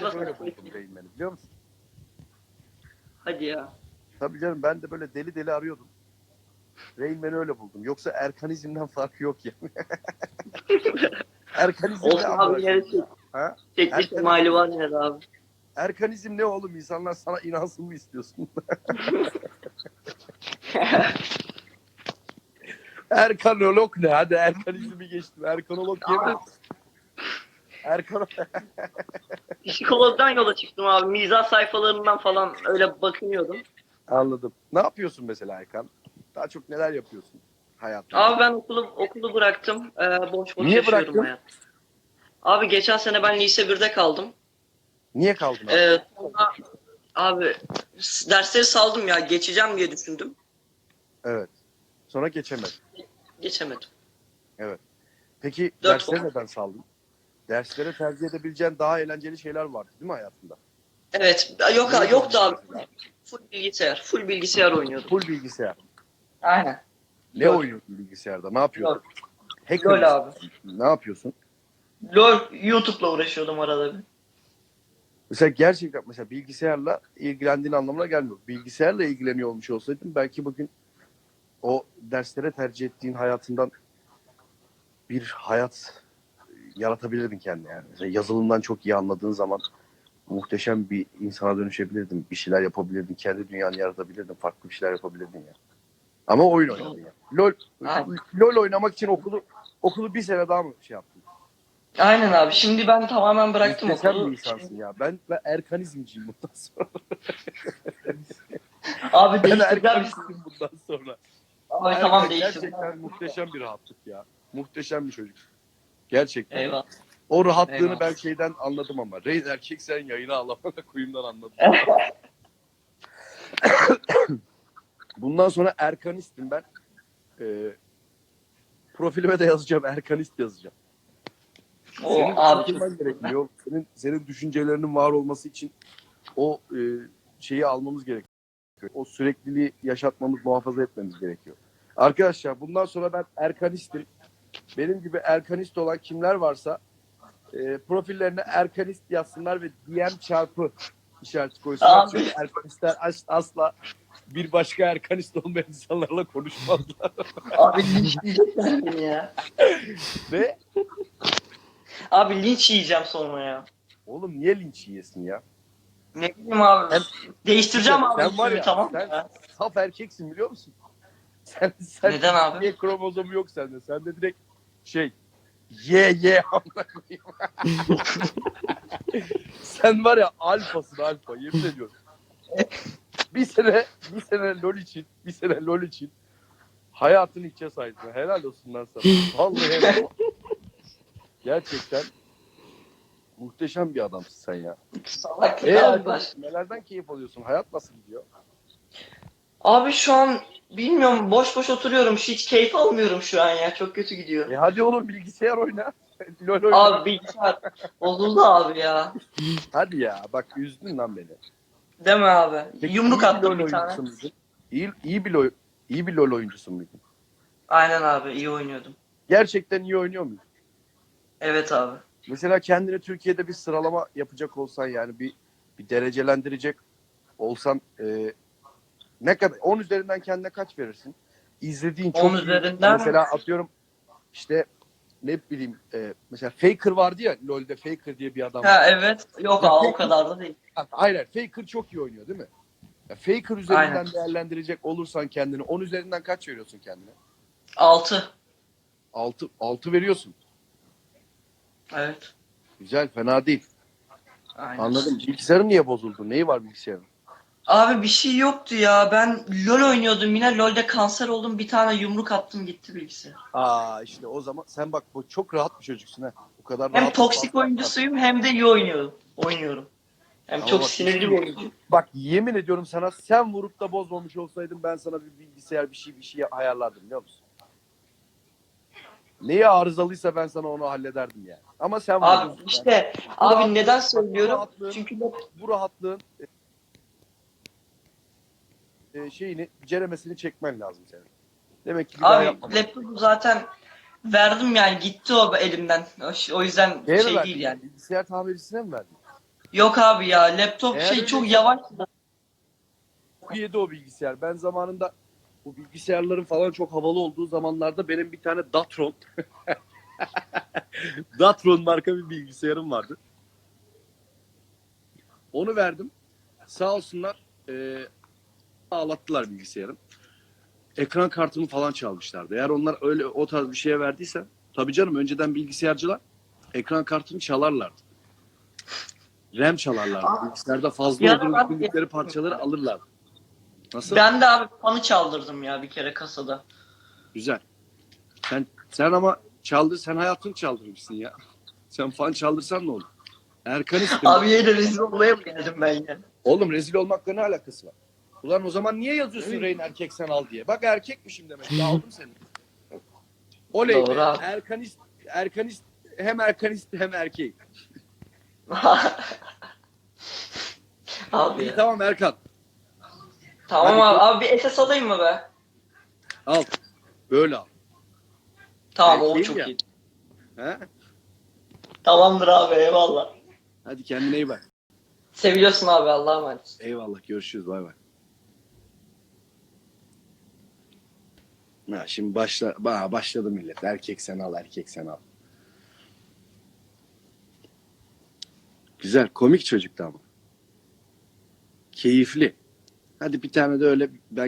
de böyle buldum Rain Man'i biliyor musun? Hadi ya. Tabii canım ben de böyle deli deli arıyordum. Rain Man'i öyle buldum. Yoksa Erkanizm'den farkı yok yani. Erkanizm Olsun abi çek. Ha? Çekme Erken- ihtimali var de abi. Erkanizm ne oğlum? İnsanlar sana inansın mı istiyorsun? Erkanolog ne? Hadi Erkanizm'i geçtim. Erkanolog yemin. Erkan Psikologdan yola çıktım abi. Mizah sayfalarından falan öyle bakınıyordum. Anladım. Ne yapıyorsun mesela Erkan? Daha çok neler yapıyorsun hayatta? Abi ben okulu okulu bıraktım. Ee, boş boş Niye yaşıyorum bıraktın? hayat. Abi geçen sene ben lise 1'de kaldım. Niye kaldın abi? Ee, sonra abi s- dersleri saldım ya geçeceğim diye düşündüm. Evet. Sonra geçemedin. Geçemedim. Peki Dört puan. neden saldın? Derslere tercih edebileceğin daha eğlenceli şeyler vardı değil mi hayatında? Evet. Yok yoktu abi. mesela? Full bilgisayar. Full bilgisayar oynuyordum. Full bilgisayar. Aynen. Ne LOL. oynuyorsun bilgisayarda? Ne yapıyorsun? Hacker LOL abi. Ne yapıyorsun? LOL YouTube'la uğraşıyordum arada bir. Mesela gerçekten mesela bilgisayarla ilgilendiğin anlamına gelmiyor. Bilgisayarla ilgileniyor olmuş olsaydın belki bugün o derslere tercih ettiğin hayatından bir hayat yaratabilirdin kendine yani. Mesela yazılımdan çok iyi anladığın zaman muhteşem bir insana dönüşebilirdin. Bir şeyler yapabilirdin. Kendi dünyanı yaratabilirdin. Farklı bir şeyler yapabilirdin ya. Ama oyun oynadın ya. LOL, Aynen. LOL oynamak için okulu okulu bir sene daha mı şey yaptın? Aynen abi. Şimdi ben tamamen bıraktım Muhteşem okulu. bir insansın ya. Ben, ben Erkanizmciyim bundan sonra. Abi Ben değiştireceğim. Erkanizmim bundan sonra. Abi Erkan tamam değiştirdim. Gerçekten muhteşem bir rahatlık ya. Muhteşem bir çocuk. Gerçekten. Eyvallah. O rahatlığını Eyvallah. ben şeyden anladım ama. Reis erkek sen yayına alamana kuyumdan anladım. Bundan sonra Erkanistim ben. Ee, profilime de yazacağım. Erkanist yazacağım. O Senin abi gerekiyor. Senin, senin düşüncelerinin var olması için o e, şeyi almamız gerekiyor. O sürekliliği yaşatmamız, muhafaza etmemiz gerekiyor. Arkadaşlar bundan sonra ben Erkanistim. Benim gibi Erkanist olan kimler varsa e, profillerine Erkanist yazsınlar ve DM çarpı işareti koysunlar. Abi. Çünkü Erkanistler as- asla bir başka Erkanist olmayan insanlarla konuşmazlar. Abi linç diyecekler beni ya. ve Abi linç yiyeceğim sonra ya. oğlum niye linç yiyesin ya? Ne bileyim abi. Hem- Değiştireceğim abi Sen var ya, tamam sen- ya. Saf erkeksin biliyor musun? Sen, sen Neden abi? Y kromozomu yok sende. Sende direkt şey Y Y amına koyayım. Sen var ya alfasın alfa yemin ediyorum. bir sene bir sene LoL için bir sene LoL için hayatını içe saydın. Helal olsun lan sana. Vallahi helal. Gerçekten muhteşem bir adamsın sen ya. Salak E ya. nelerden keyif alıyorsun? Hayat nasıl gidiyor? Abi şu an bilmiyorum boş boş oturuyorum. Hiç keyif almıyorum şu an ya. Çok kötü gidiyor. E hadi oğlum bilgisayar oyna. LoL oyna. Abi bilgisayar bozuldu abi ya. Hadi ya bak üzdün lan beni. Mi abi? Peki, Yumruk iyi attım LoL bir tane. oyuncusu muydun? İyi, iyi bir LoL, iyi bir LoL oyuncusu muydun? Aynen abi iyi oynuyordum. Gerçekten iyi oynuyor muydun? Evet abi. Mesela kendine Türkiye'de bir sıralama yapacak olsan yani bir bir derecelendirecek olsan e, ne kadar 10 üzerinden kendine kaç verirsin? İzlediğin çok 10 iyi- üzerinden- mesela atıyorum işte ne bileyim e, mesela Faker vardı ya LoL'de Faker diye bir adam. var. Ha evet. Yok abi o kadar da değil. Aynen. Faker çok iyi oynuyor değil mi? Ya Faker üzerinden Aynen. değerlendirecek olursan kendini 10 üzerinden kaç veriyorsun kendine? 6. 6 6 veriyorsun. Evet. Güzel, fena değil. Aynen. Anladım. Bilgisayarın niye bozuldu? Neyi var bilgisayarın? Abi bir şey yoktu ya. Ben LoL oynuyordum yine. LoL'de kanser oldum. Bir tane yumruk attım gitti bilgisayar. Aa işte o zaman sen bak bu çok rahat bir çocuksun ha. Bu kadar Hem rahat. toksik oyuncusuyum hem de iyi oynuyorum. Oynuyorum. Hem Ama çok bak, sinirli bir oyuncu. Bak yemin ediyorum sana sen vurup da bozmamış olsaydın ben sana bir bilgisayar bir şey bir şey ayarlardım biliyor musun? Neyi arızalıysa ben sana onu hallederdim yani. Ama sen Abi vuruyorsun. işte abi neden söylüyorum? Çünkü bu- bu rahatlığın e, şeyini ceremesini çekmen lazım senin. Demek ki daha abi laptopu zaten verdim yani gitti o elimden. O, o yüzden Neye şey verdin? değil yani. Bilgisayar tamircisine mi verdin? Yok abi ya laptop Eğer şey öyle- çok yavaş. yedi o bilgisayar. Ben zamanında bu bilgisayarların falan çok havalı olduğu zamanlarda benim bir tane Datron Datron marka bir bilgisayarım vardı. Onu verdim. Sağ olsunlar e, ağlattılar bilgisayarın. Ekran kartımı falan çalmışlardı. Eğer onlar öyle o tarz bir şeye verdiyse tabii canım önceden bilgisayarcılar ekran kartını çalarlardı. RAM çalarlardı. Aa. Bilgisayarda fazla Ya olduğunu düşündükleri parçaları alırlardı. Nasıl? Ben de abi fanı çaldırdım ya bir kere kasada. Güzel. Sen sen ama çaldır sen hayatını çaldırmışsın ya. Sen fan çaldırsan ne olur? Erkan istedim. Abi yine rezil olmaya mı geldim ben ya? Oğlum rezil olmakla ne alakası var? Ulan o zaman niye yazıyorsun Reyn erkek sen al diye? Bak erkekmişim demek. ki, aldım seni. Oley Doğru be. Erkanist, Erkanist hem Erkanist hem erkek. abi İyi tamam Erkan. Tamam Hadi. abi. Abi bir SS alayım mı be? Al. Böyle al. Tamam o Erkeğim çok ya. iyi. He? Tamamdır abi eyvallah. Hadi kendine iyi bak. Seviyorsun abi Allah'a emanet. Eyvallah görüşürüz bay bay. Ha, şimdi başla, ba- başladı millet. Erkek sen al, erkek sen al. Güzel, komik çocuktu ama. Keyifli. Hadi bir tane de öyle ben